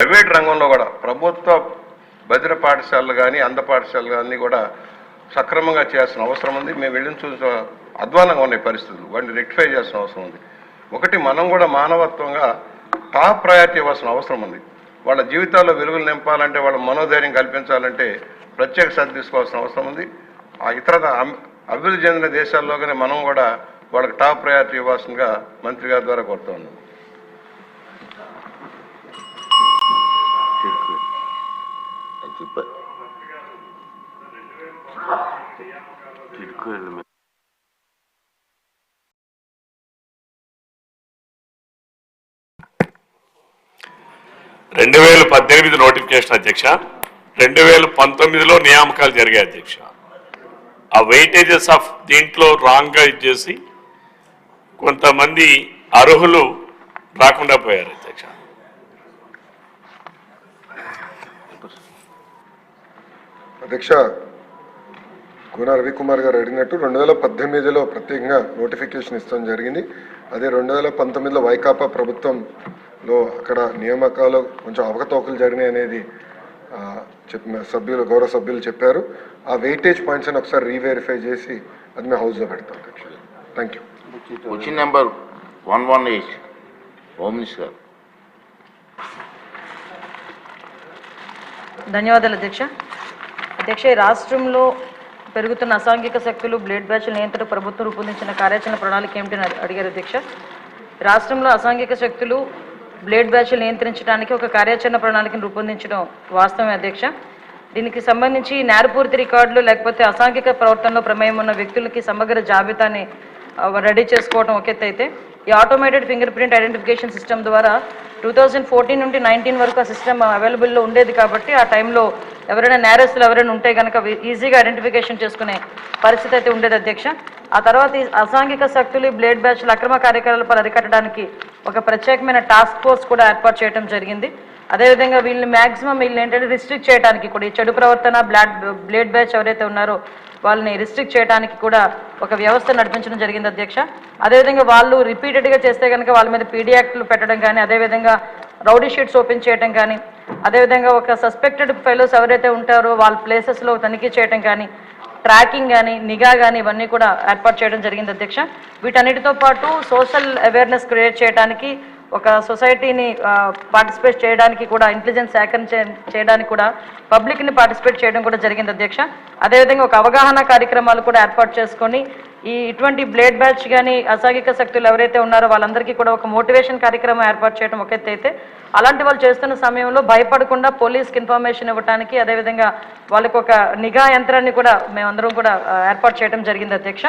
Private రంగంలో కూడా ప్రభుత్వ బదిర పాఠశాలలు కానీ అంధ పాఠశాలలు కానీ కూడా సక్రమంగా చేయాల్సిన అవసరం ఉంది. మేము వెళ్ళిన చూసిన అధ్వానంగా ఉన్నాయి పరిస్థితులు. వాటిని రెక్టిఫై చేయాల్సిన అవసరం ఉంది. ఒకటి మనం కూడా మానవత్వంగా టాప్ ప్రయారిటీ ఇవ్వాల్సిన అవసరం ఉంది. వాళ్ళ జీవితాల్లో వెలుగులు నింపాలంటే వాళ్ళ మనోధైర్యం కల్పించాలంటే ప్రత్యేక శ్రద్ధ తీసుకోవాల్సిన అవసరం ఉంది. ఆ ఇతర అభివృద్ధి చెందిన దేశాల్లోగానే మనం కూడా వాళ్ళకి టాప్ ప్రయారిటీ ఇవ్వాల్సిందిగా మంత్రి గారి ద్వారా కోరుతా ఉన్నాం. రెండు వేల పద్దెనిమిది నోటిఫికేషన్ అధ్యక్ష రెండు వేల పంతొమ్మిదిలో నియామకాలు జరిగాయి అధ్యక్ష. ఆ వెయిటేజెస్ ఆఫ్ దీంట్లో రాంగ్గా ఇచ్చేసి కొంతమంది అర్హులు రాకుండా పోయారు అధ్యక్ష. అధ్యక్ష కోన రవికుమార్ గారు అడిగినట్టు రెండు వేల పద్దెనిమిదిలో ప్రత్యేకంగా నోటిఫికేషన్ ఇస్తాం జరిగింది. అదే రెండు వేల పంతొమ్మిదిలో వైకాపా ప్రభుత్వంలో అక్కడ నియామకాలు కొంచెం అవకతవకలు జరిగినాయి అనేది చెప్పిన సభ్యులు గౌరవ సభ్యులు చెప్పారు. ఆ వెయిటేజ్ పాయింట్స్ అని ఒకసారి రీవెరిఫై చేసి అది మేము హౌస్లో పెడతాం. Thank you question number one one eight. Home minister ధన్యవాదాలు అధ్యక్ష. అధ్యక్ష రాష్ట్రంలో పెరుగుతున్న అసాంఘిక శక్తులు బ్లేడ్ బ్యాచ్ల నియంత్రణ ప్రభుత్వం రూపొందించిన కార్యాచరణ ప్రణాళిక ఏమిటని అడిగారు అధ్యక్ష. రాష్ట్రంలో అసాంఘిక శక్తులు బ్లేడ్ బ్యాచ్లు నియంత్రించడానికి ఒక కార్యాచరణ ప్రణాళికను రూపొందించడం వాస్తవమే అధ్యక్ష. దీనికి సంబంధించి నేరపూర్తి రికార్డులు లేకపోతే అసాంఘిక ప్రవర్తనలో ప్రమేయం ఉన్న వ్యక్తులకి సమగ్ర జాబితాని రెడీ చేసుకోవడం ఒక అయితే ఈ automated finger print identification system ద్వారా టూ థౌజండ్ ఫోర్టీన్ నుండి నైన్టీన్ వరకు ఆ సిస్టమ్ అవైలబుల్లో ఉండేది కాబట్టి ఆ టైంలో ఎవరైనా నేరస్తులు ఎవరైనా ఉంటే కనుక ఈజీగా ఐడెంటిఫికేషన్ చేసుకునే పరిస్థితి అయితే ఉండేది అధ్యక్ష. ఆ తర్వాత ఈ అసాంఘిక శక్తులు బ్లేడ్ బ్యాచ్లు అక్రమ కార్యకలాపాలు అరికట్టడానికి ఒక ప్రత్యేకమైన టాస్క్ ఫోర్స్ కూడా ఏర్పాటు చేయడం జరిగింది. అదేవిధంగా వీళ్ళని మ్యాక్సిమం వీళ్ళని ఏంటంటే రిస్ట్రిక్ట్ చేయడానికి కూడా ఈ చెడు ప్రవర్తన బ్లాడ్ బ్లేడ్ బ్యాచ్ ఎవరైతే ఉన్నారో వాళ్ళని రిస్ట్రిక్ట్ చేయడానికి కూడా ఒక వ్యవస్థ నడిపించడం జరిగింది అధ్యక్ష. అదేవిధంగా వాళ్ళు రిపీటెడ్గా చేస్తే కనుక వాళ్ళ మీద పీడీ యాక్ట్లు పెట్టడం కానీ అదేవిధంగా రౌడీ షీట్స్ ఓపెన్ చేయడం కానీ అదేవిధంగా ఒక సస్పెక్టెడ్ ఫెలోస్ ఎవరైతే ఉంటారో వాళ్ళ ప్లేసెస్లో తనిఖీ చేయడం కానీ ట్రాకింగ్ కానీ నిఘా కానీ ఇవన్నీ కూడా ఏర్పాటు చేయడం జరిగింది అధ్యక్ష. వీటన్నిటితో పాటు సోషల్ అవేర్నెస్ క్రియేట్ చేయడానికి ఒక సొసైటీని పార్టిసిపేట్ చేయడానికి కూడా ఇంటెలిజెన్స్ సేకరణ చేయడానికి కూడా పబ్లిక్ని పార్టిసిపేట్ చేయడం కూడా జరిగింది అధ్యక్ష. అదేవిధంగా ఒక అవగాహన కార్యక్రమాలు కూడా ఏర్పాటు చేసుకొని ఈ ఇటువంటి బ్లేడ్ బ్యాచ్ కానీ అసాంఘిక శక్తులు ఎవరైతే ఉన్నారో వాళ్ళందరికీ కూడా ఒక మోటివేషన్ కార్యక్రమం ఏర్పాటు చేయడం ఒక అయితే. అలాంటి వాళ్ళు చేస్తున్న సమయంలో భయపడకుండా పోలీస్కి ఇన్ఫర్మేషన్ ఇవ్వడానికి అదేవిధంగా వాళ్ళకు ఒక నిఘా యంత్రాన్ని కూడా మేమందరం కూడా ఏర్పాటు చేయడం జరిగింది అధ్యక్ష.